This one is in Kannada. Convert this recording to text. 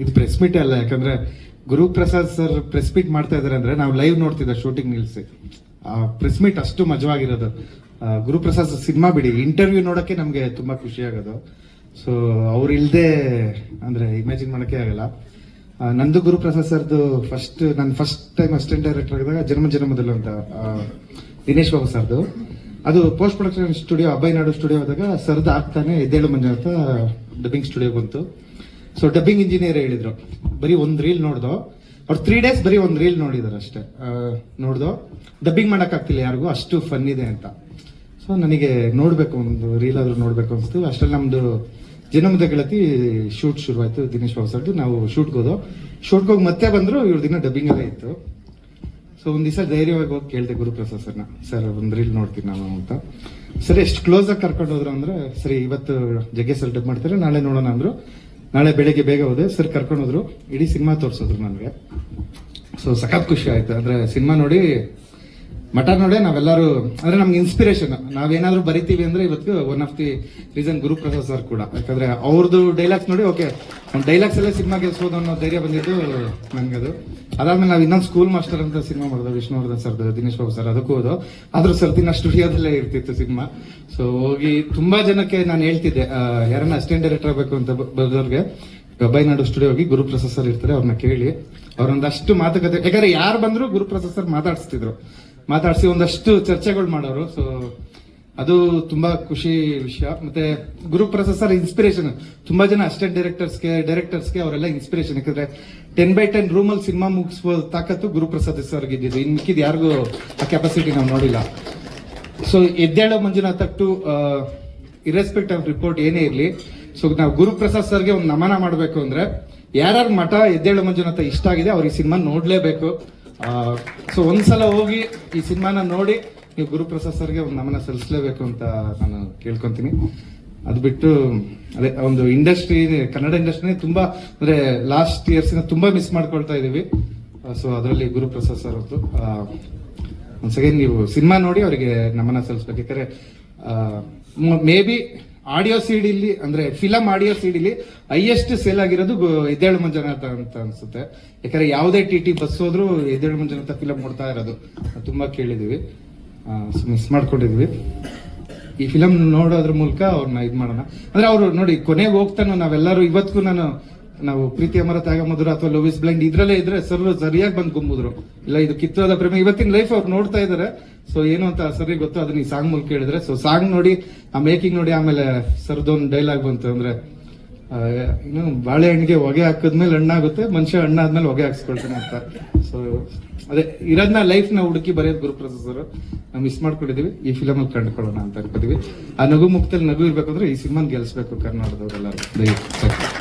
ಇದು ಪ್ರೆಸ್ ಮೀಟ್ ಅಲ್ಲ ಯಾಕಂದ್ರೆ ಗುರುಪ್ರಸಾದ್ ಸರ್ ಪ್ರೆಸ್ ಮೀಟ್ ಮಾಡ್ತಾ ಇದಾರೆ ಅಂದ್ರೆ ನಾವು ಲೈವ್ ನೋಡ್ತಿದ್ದೆ ಶೂಟಿಂಗ್ ನಿಲ್ಸಿ ಪ್ರೆಸ್ ಮೀಟ್ ಅಷ್ಟು ಮಜವಾಗಿರೋದು. ಆ, ಗುರುಪ್ರಸಾದ್ ಸಿನಿಮಾ ಬಿಡಿ ಇಂಟರ್ವ್ಯೂ ನೋಡಕ್ಕೆ ನಮಗೆ ತುಂಬಾ ಖುಷಿ ಆಗೋದು. ಸೊ ಅವ್ರು ಇಲ್ಲದೆ ಅಂದ್ರೆ ಇಮ್ಯಾಜಿನ್ ಮಾಡಕ್ಕೆ ಆಗಲ್ಲ. ಆ, ನಂದು ಗುರುಪ್ರಸಾದ್ ಸರ್ದು ಫಸ್ಟ್ ನನ್ನ ಫಸ್ಟ್ ಟೈಮ್ ಅಸಿಸ್ಟೆಂಟ್ ಡೈರೆಕ್ಟರ್ ಆಗಿದಾಗ ಜನ್ಮ ಜನ್ಮದಲ್ಲೂ ಅಂತ ದಿನೇಶ್ ಬಾಬು ಸರ್ದು ಅದು post production studio Abbayinaidu studio ಆದಾಗ ಸರ್ದು ಆಗ್ತಾನೆ ಎದ್ದೇಳು ಅಂತ ಡಬ್ಬಿಂಗ್ ಸ್ಟುಡಿಯೋ ಬಂತು. ಸೊ ಡಬ್ಬಿಂಗ್ ಇಂಜಿನಿಯರ್ ಹೇಳಿದ್ರು. ಬರೀ ಒಂದು ರೀಲ್ ನೋಡ್ದೋ ಅವ್ರು ತ್ರೀ ಡೇಸ್ ಬರೀ ಒಂದು ರೀಲ್ ನೋಡಿದಾರೆ ಅಷ್ಟೇ. ನೋಡ್ದೋ ಡಬ್ಬಿಂಗ್ ಮಾಡೋಕ್ಕಾಗ್ತಿಲ್ಲ ಯಾರಿಗೂ, ಅಷ್ಟು ಫನ್ ಇದೆ ಅಂತ. ಸೊ ನನಗೆ ನೋಡಬೇಕು, ಒಂದು ರೀಲ್ ಆದರೂ ನೋಡಬೇಕು ಅನಿಸ್ತು. ಅಷ್ಟ್ರಲ್ಲಿ ನಮ್ದು ಜನಮದ ಗೆಳತಿ ಶೂಟ್ ಶುರುವಾಯಿತು, ದಿನೇಶ್ ಬಾಬು ಸರ್ದು. ನಾವು ಶೂಟ್ಗೆ ಹೋದೋ. ಶೂಟ್ಗೆ ಹೋಗಿ ಮತ್ತೆ ಬಂದ್ರು, ಇವ್ರ ದಿನ ಡಬ್ಬಿಂಗ್ ಎಲ್ಲ ಇತ್ತು. ಸೊ ಒಂದು ದಿವಸ ಧೈರ್ಯವಾಗಿ ಹೋಗಿ ಕೇಳಿದೆ ಗುರುಪ್ರಸಾದ್ ಸರ್ನ. ಸರ್, ಒಂದು ರೀಲ್ ನೋಡ್ತೀನಿ ನಾನು ಅಂತ. ಸರಿ, ಎಷ್ಟು ಕ್ಲೋಸಾಗಿ ಕರ್ಕೊಂಡು ಹೋದ್ರು ಅಂದ್ರೆ, ಸರಿ, ಇವತ್ತು ಜಗ್ಗೆ ಸರ್ ಡಬ್ ಮಾಡ್ತಾರೆ, ನಾಳೆ ನೋಡೋಣ ಅಂದ್ರು. ನಾಳೆ ಬೆಳಿಗ್ಗೆ ಬೇಗ ಹೋದೆ, ಸರ್ ಕರ್ಕೊಂಡು ಹೋದ್ರು. ಇಡೀ ಸಿನಿಮಾ ತೋರಿಸಿದ್ರು ನನಗೆ ಸೊ ಸಖತ್ ಖುಷಿ ಆಯ್ತು. ಅಂದ್ರೆ ಸಿನಿಮಾ ನೋಡಿ ಮಠ ನೋಡಿ ನಾವೆಲ್ಲರೂ, ಅಂದ್ರೆ ನಮ್ಗೆ ಇನ್ಸ್ಪಿರೇಷನ್ ನಾವೇನಾದ್ರೂ ಬರಿತೀವಿ ಅಂದ್ರೆ ಇವತ್ತು one of the reason Guruprasad sir ಕೂಡ. ಯಾಕಂದ್ರೆ ಅವ್ರದ್ದು ಡೈಲಾಗ್ಸ್ ನೋಡಿ ಓಕೆ ಒಂದು ಡೈಲಾಗ್ಸ್ ಎಲ್ಲ ಸಿನಿಮಾ ಗೆಲ್ಸೋದು ಅನ್ನೋ ಧೈರ್ಯ ಬಂದಿದ್ದು ಅದು ಅದಾದ್ಮೇಲೆ ನಾವು ಇನ್ನೊಂದು ಸ್ಕೂಲ್ ಮಾಸ್ಟರ್ ಅಂತ ಸಿನಿಮಾ ಮಾಡಿದ್ವಿ ವಿಷ್ಣುವರ್ಧನ್ ಸರ್ ದಿನೇಶ್ ಬಾಬು ಸರ್ ಅದಕ್ಕೂ ಹೋದು. ಆದ್ರೂ ಸರ್ದಿನ ಸ್ಟುಡಿಯೋದಲ್ಲೇ ಇರ್ತಿತ್ತು ಸಿನಿಮಾ ಸೊ ಹೋಗಿ ತುಂಬಾ ಜನಕ್ಕೆ ನಾನು ಹೇಳ್ತಿದ್ದೆ ಯಾರನ್ನ ಅಸಿಸ್ಟೆಂಟ್ ಡೈರೆಕ್ಟರ್ ಆಗಬೇಕು ಅಂತ ಬಂದವ್ರಿಗೆ ಗಬ್ಬೈನಾಡು ಸ್ಟುಡಿಯೋ ಹೋಗಿ ಗುರುಪ್ರಸಾದ್ ಸರ್ ಇರ್ತಾರೆ ಅವ್ರನ್ನ ಕೇಳಿ. ಅವ್ರೊಂದಷ್ಟು ಮಾತುಕತೆ, ಯಾಕಂದ್ರೆ ಯಾರು ಬಂದ್ರು ಗುರುಪ್ರಸಾದ್ ಸರ್ ಮಾತಾಡಿಸ್ತಿದ್ರು. ಮಾತಾಡಿಸಿ ಒಂದಷ್ಟು ಚರ್ಚೆಗಳು ಮಾಡೋರು ಸೊ ಅದು ತುಂಬಾ ಖುಷಿ ವಿಷಯ. ಮತ್ತೆ ಗುರು ಸರ್ ಇನ್ಸ್ಪಿರೇಷನ್ ತುಂಬಾ ಜನ ಅಸಿಸ್ಟೆಂಟ್ ಡೈರೆಕ್ಟರ್ಸ್ಗೆ ಡೈರೆಕ್ಟರ್ಸ್ಗೆ ಅವರೆಲ್ಲ ಇನ್ಸ್ಪಿರೇಷನ್ ಯಾಕಂದ್ರೆ ಟೆನ್ ಬೈ ಟೆನ್ ರೂಮಲ್ಲಿ ಸಿನಿಮಾ ಮುಗಿಸುವ ತಾಕತ್ತು ಗುರುಪ್ರಸಾದ್ ಸರ್ಗೆ ಇದ್ದಿದ್ದು. ಇನ್ ಮಿಕ್ಕಿದ್ ಯಾರಿಗೂ ಆ ಕೆಪಾಸಿಟಿ ನಾವು ನೋಡಿಲ್ಲ. So Eddelo Manjunath to irrespective of report ಏನೇ ಇರಲಿ ಸೊ ನಾವು ಗುರುಪ್ರಸಾದ್ ಸರ್ಗೆ ಒಂದು ನಮನ ಮಾಡಬೇಕು ಅಂದ್ರೆ ಯಾರ್ಯಾರ ಮಠ ಎದ್ದೇಳು ಮಂಜುನಾಥ ಇಷ್ಟ ಆಗಿದೆ ಅವ್ರಿಗೆ ಸಿನಿಮಾ ನೋಡ್ಲೇಬೇಕು. ಸೊ ಒಂದ್ಸಲ ಹೋಗಿ ಈ ಸಿನಿಮಾನ ನೋಡಿ ನೀವು ಗುರುಪ್ರಸಾದ್ ಸರ್ಗೆ ಒಂದು ನಮನ ಸಲ್ಲಿಸಲೇಬೇಕು ಅಂತ ನಾನು ಕೇಳ್ಕೊಂತೀನಿ. ಅದು ಬಿಟ್ಟು, ಅದೇ ಒಂದು ಇಂಡಸ್ಟ್ರಿ, ಕನ್ನಡ ಇಂಡಸ್ಟ್ರಿ ತುಂಬಾ, ಅಂದ್ರೆ ಲಾಸ್ಟ್ ಇಯರ್ಸ್ ತುಂಬಾ ಮಿಸ್ ಮಾಡ್ಕೊಳ್ತಾ ಇದೀವಿ. ಸೊ ಅದರಲ್ಲಿ ಗುರುಪ್ರಸಾದ್ ಸರ್ ಅವತ್ತು ಒಂದ್ ನೀವು ಸಿನಿಮಾ ನೋಡಿ ಅವರಿಗೆ ನಮನ ಸಲ್ಲಿಸ್ಬೇಕು. ಯಾಕಂದ್ರೆ ಮೇ ಬಿ ಆಡಿಯೋ ಸಿಡಿಲಿ ಅಂದ್ರೆ ಫಿಲಂ ಆಡಿಯೋ ಸಿಡಿಲಿ ಹೈಯೆಸ್ಟ್ ಸೇಲ್ ಆಗಿರೋದು ಎದ್ದೇಳು ಮಂಜುನಾಥ ಅಂತ ಅನ್ಸುತ್ತೆ. ಯಾಕಂದ್ರೆ ಯಾವುದೇ ಟಿ ಟಿ ಬಸ್ ಹೋದ್ರು ಎದ್ದೇಳು ಮಂಜುನಾಥ ಫಿಲಮ್ ನೋಡ್ತಾ ಇರೋದು. ತುಂಬಾ ಕೇಳಿದೀವಿ. ಮಿಸ್ ಮಾಡ್ಕೊಂಡಿದ್ವಿ. ಈ ಫಿಲಂ ನೋಡೋದ್ರ ಮೂಲಕ ಅವ್ರನ್ನ ಇದು ಮಾಡೋಣ. ಅಂದ್ರೆ ಅವರು ನೋಡಿ, ಕೊನೆಗೆ ಹೋಗ್ತಾನು ನಾವೆಲ್ಲರೂ ಇವತ್ತಿಗೂ ನಾನು, ನಾವು ಪ್ರೀತಿ ಅಮರ ತ್ಯಾಗ ಮಧುರ ಅಥವಾ ಲೋವಿಸ್ ಬ್ಲೈಂಡ್ ಇದ್ರಲ್ಲೇ ಇದ್ರೆ ಸರ್ ಸರಿಯಾಗಿ ಬಂದು ಗುಂಬುದ್ರು. ಇಲ್ಲ, ಇದು ಕಿತ್ತೋದ ಪ್ರೇಮ. ಇವತ್ತಿನ ಲೈಫ್ ಅವ್ರು ನೋಡ್ತಾ ಇದಾರೆ. ಸೊ ಏನು ಅಂತ ಸರಿ ಗೊತ್ತು ಅದನ್ನ ಈ ಸಾಂಗ್ ಮೂಲಕ ಹೇಳಿದ್ರೆ ಸೊ ಸಾಂಗ್ ನೋಡಿ, ಆ ಮೇಕಿಂಗ್ ನೋಡಿ ಆಮೇಲೆ ಸರ್ದೊಂದು ಡೈಲಾಗ್ ಬಂತು ಅಂದ್ರೆ ಇನ್ನು ಬಾಳೆಹಣ್ಣಿಗೆ ಹೊಗೆ ಹಾಕಿದ್ಮೇಲೆ ಹಣ್ಣಾಗುತ್ತೆ, ಮನುಷ್ಯ ಹಣ್ಣಾದ್ಮೇಲೆ ಹೊಗೆ ಹಾಕ್ಸ್ಕೊಳ್ತಾನೆ ಅಂತ. ಸೊ ಅದೇ, ಇರೋದ್ನ ಲೈಫ್ನ ಹುಡುಕಿ ಬರೆಯೋದು ಗುರುಪ್ರಸಾದ್ ಸರ್. ನಾವು ಮಿಸ್ ಮಾಡ್ಕೊಂಡಿದೀವಿ. ಈ ಫಿಲಮ್ ಅಲ್ಲಿ ಕಂಡುಕೊಳ್ಳೋಣ ಅಂತ ಅನ್ಕೋತೀವಿ ಆ ನಗು ಮುಕ್ತಲ್ಲಿ ನಗು ಇರ್ಬೇಕಂದ್ರೆ ಈ ಸಿನಿಮಾನ ಗೆಲ್ಸ್ಬೇಕು ಕರ್ನಾಟಕದವರೆಲ್ಲರೂ. ದಯವಿಟ್ಟು